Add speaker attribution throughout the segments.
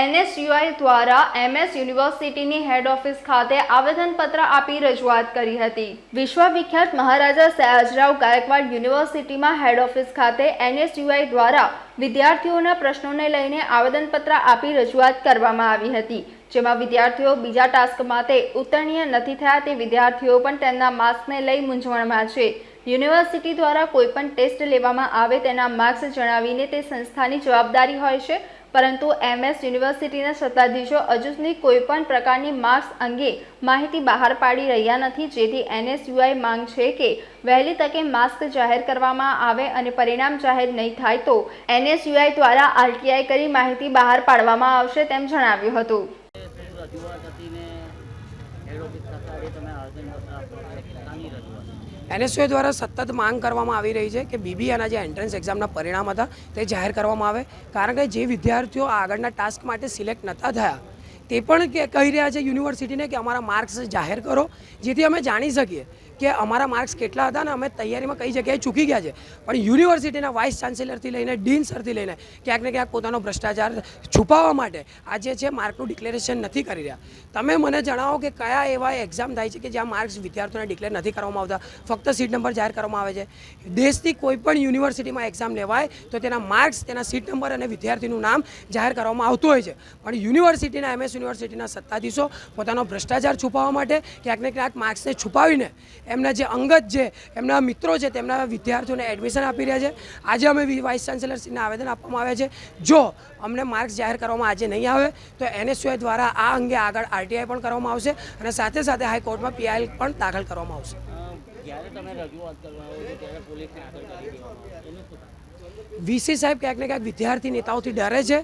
Speaker 1: NSUI દ્વારા MS યુનિવર્સિટીની હેડ office ખાતે આવેદનપત્ર આપી રજૂઆત કરી હતી. વિશ્વવિખ્યાત મહારાજા સયાજરાવ ગાયકવાડ યુનિવર્સિટીમાં હેડ ઓફિસ ખાતે એનએસયુઆઈ દ્વારા વિદ્યાર્થીઓના પ્રશ્નોને લઈને આવેદનપત્ર આપી રજૂઆત કરવામાં આવી હતી, જેમાં વિદ્યાર્થીઓ બીજા ટાસ્ક માટે ઉત્તીર્ણ નથી થયા તે વિદ્યાર્થીઓ પણ તેમના માર્ક્સને લઈ મૂંઝવણમાં છે. યુનિવર્સિટી દ્વારા કોઈપણ ટેસ્ટ લેવામાં આવે તેના માર્ક્સ જણાવીને તે સંસ્થાની જવાબદારી હોય છે પરંતુ એમએસ યુનિવર્સિટીના સત્તાધીશો હજુ સુધી કોઈપણ પ્રકારની માર્ક્સ અંગે માહિતી બહાર પાડી રહ્યા નથી, જેથી એનએસયુઆઈ માંગ છે કે વહેલી તકે માસ્ક જાહેર કરવામાં આવે અને પરિણામ જાહેર નહીં થાય તો એનએસયુઆઈ દ્વારા આરટીઆઈ કરી માહિતી બહાર પાડવામાં આવશે તેમ જણાવ્યું હતું.
Speaker 2: એનએસયુએ દ્વારા સતત માંગ કરવામાં આવી રહી છે કે બીબીએના જે એન્ટ્રન્સ એક્ઝામના પરિણામ હતા તે જાહેર કરવામાં આવે. કારણ કે જે વિદ્યાર્થીઓ આગળના ટાસ્ક માટે સિલેક્ટ નહોતા થયા તે પણ કે કહી રહ્યા છે યુનિવર્સિટીને કે અમારા માર્ક્સ જાહેર કરો, જેથી અમે જાણી શકીએ કે અમારા માર્ક્સ કેટલા હતા અને અમે તૈયારીમાં કઈ જગ્યાએ ચૂકી ગયા છે. પણ યુનિવર્સિટીના વાઇસ ચાન્સેલરથી લઈને, ડીન સરથી લઈને ક્યાંક ને ક્યાંક પોતાનો ભ્રષ્ટાચાર છુપાવવા માટે આજે છે માર્કનું ડિક્લેરેશન નથી કરી રહ્યા. તમે મને જણાવો કે કયા એવા એક્ઝામ થાય છે કે જ્યાં માર્ક્સ વિદ્યાર્થીઓને ડિક્લેર નથી કરવામાં આવતા? ફક્ત સીટ નંબર જાહેર કરવામાં આવે છે. દેશની કોઈ પણ યુનિવર્સિટીમાં એક્ઝામ લેવાય, તો તેના માર્ક્સ, તેના સીટ નંબર અને વિદ્યાર્થીનું નામ જાહેર કરવામાં આવતું હોય છે. પણ યુનિવર્સિટીના એમએસ યુનિવર્સિટીના સત્તાધીશો પોતાનો ભ્રષ્ટાચાર છુપાવવા માટે ક્યાંક ને ક્યાંક માર્ક્સને છુપાવીને એમના જે અંગત છે એમના મિત્રો છે તેમના વિદ્યાર્થીઓને એડમિશન આપી રહ્યા છે. આજે અમે વાઇસ ચાન્સેલરશ્રીને આવેદન આપવામાં આવ્યા છે. જો અમને માર્ક્સ જાહેર કરવામાં આજે નહીં આવે, તો એનએસયુઆઈ દ્વારા આ અંગે આગળ આરટીઆઈ પણ કરવામાં આવશે અને સાથે સાથે હાઈકોર્ટમાં પીઆઈએલ પણ દાખલ કરવામાં આવશે.
Speaker 3: જ્યારે તમે રજૂઆત કરવા આવો ત્યારે પોલીસને આગળ કરી દેવામાં આવે એનું શું થાય
Speaker 2: વીસી સાહેબ ક્યાંક ને ક્યાંક વિદ્યાર્થી નેતાઓથી ડરે છે,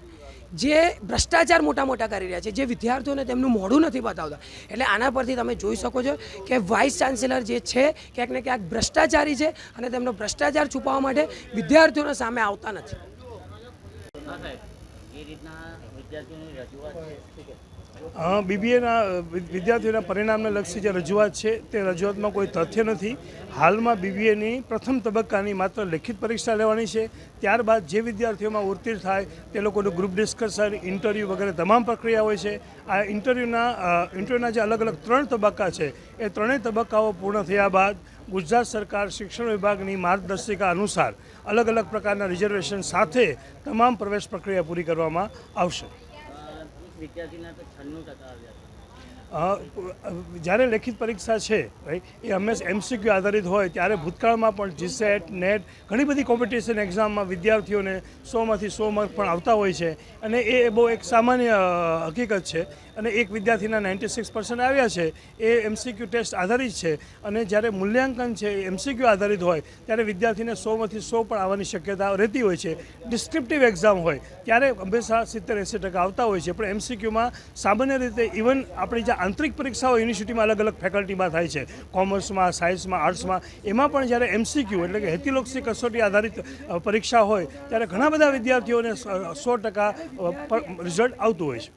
Speaker 2: જે ભ્રષ્ટાચાર મોટા મોટા કરી રહ્યા છે, જે વિદ્યાર્થીઓને તેમનું મોઢું નથી બતાવતા. એટલે આના પરથી તમે જોઈ શકો છો કે વાઇસ ચાન્સેલર જે છે, ક્યાંક ને ક્યાંક ભ્રષ્ટાચારી છે અને તેમનો ભ્રષ્ટાચાર છુપાવવા માટે વિદ્યાર્થીઓને સામે આવતા નથી.
Speaker 4: બીબીએના વિદ્યાર્થીઓના પરિણામને લક્ષી જે રજૂઆત છે, તે રજૂઆતમાં કોઈ તથ્ય નથી. હાલમાં બીબીએની પ્રથમ તબક્કાની માત્ર લેખિત પરીક્ષા લેવાની છે. ત્યારબાદ જે વિદ્યાર્થીઓમાં ઉત્તીર્ણ થાય, તે લોકોનું ગ્રુપ ડિસ્કશન ઇન્ટરવ્યૂ વગેરે તમામ પ્રક્રિયા હોય છે. આ ઇન્ટરવ્યૂના ઇન્ટરવ્યૂના જે અલગ અલગ ત્રણ તબક્કા છે, એ ત્રણેય તબક્કાઓ પૂર્ણ થયા બાદ ગુજરાત સરકાર શિક્ષણ વિભાગની માર્ગદર્શિકા અનુસાર અલગ અલગ પ્રકારના રિઝર્વેશન સાથે તમામ પ્રવેશ પ્રક્રિયા પૂરી કરવામાં આવશે.
Speaker 3: વિદ્યાર્થીના તો છન્નું ટકા આવ્યા
Speaker 4: અ, જ્યારે લેખિત પરીક્ષા છે એ હંમેશા એમસીક્યુ આધારિત હોય, ત્યારે ભૂતકાળમાં પણ જીસેટ નેટ ઘણી બધી કોમ્પિટિશન એક્ઝામમાં વિદ્યાર્થીઓને સોમાંથી સો માર્ક પણ આવતા હોય છે. અને એ બહુ એક સામાન્ય હકીકત છે. અને એક વિદ્યાર્થીના નાઇન્ટી સિક્સ પર્સન્ટ આવ્યા છે, એ એમસીક્યુ ટેસ્ટ આધારિત છે. અને જ્યારે મૂલ્યાંકન છે, એ એમસીક્યુ આધારિત હોય, ત્યારે વિદ્યાર્થીને સોમાંથી સો પણ આવવાની શક્યતા રહેતી હોય છે. ડિસ્ક્રિપ્ટિવ એક્ઝામ હોય, ત્યારે હંમેશા સિત્તેર એંસી ટકા આવતા હોય છે. પણ એમસીક્યુમાં સામાન્ય રીતે ઇવન આપણી જે આંતરિક પરીક્ષાઓ યુનિવર્સિટીમાં અલગ અલગ ફેકલ્ટીમાં થાય છે. કોમર્સમાં, સાયન્સમાં, આર્ટ્સમાં. એમાં પણ જ્યારે એમસીક્યુ એટલે કે હેતિલોક્ષી કસોટી આધારિત પરીક્ષા હોય, ત્યારે ઘણા બધા વિદ્યાર્થીઓને સો ટકા રિઝલ્ટ આવતું હોય છે.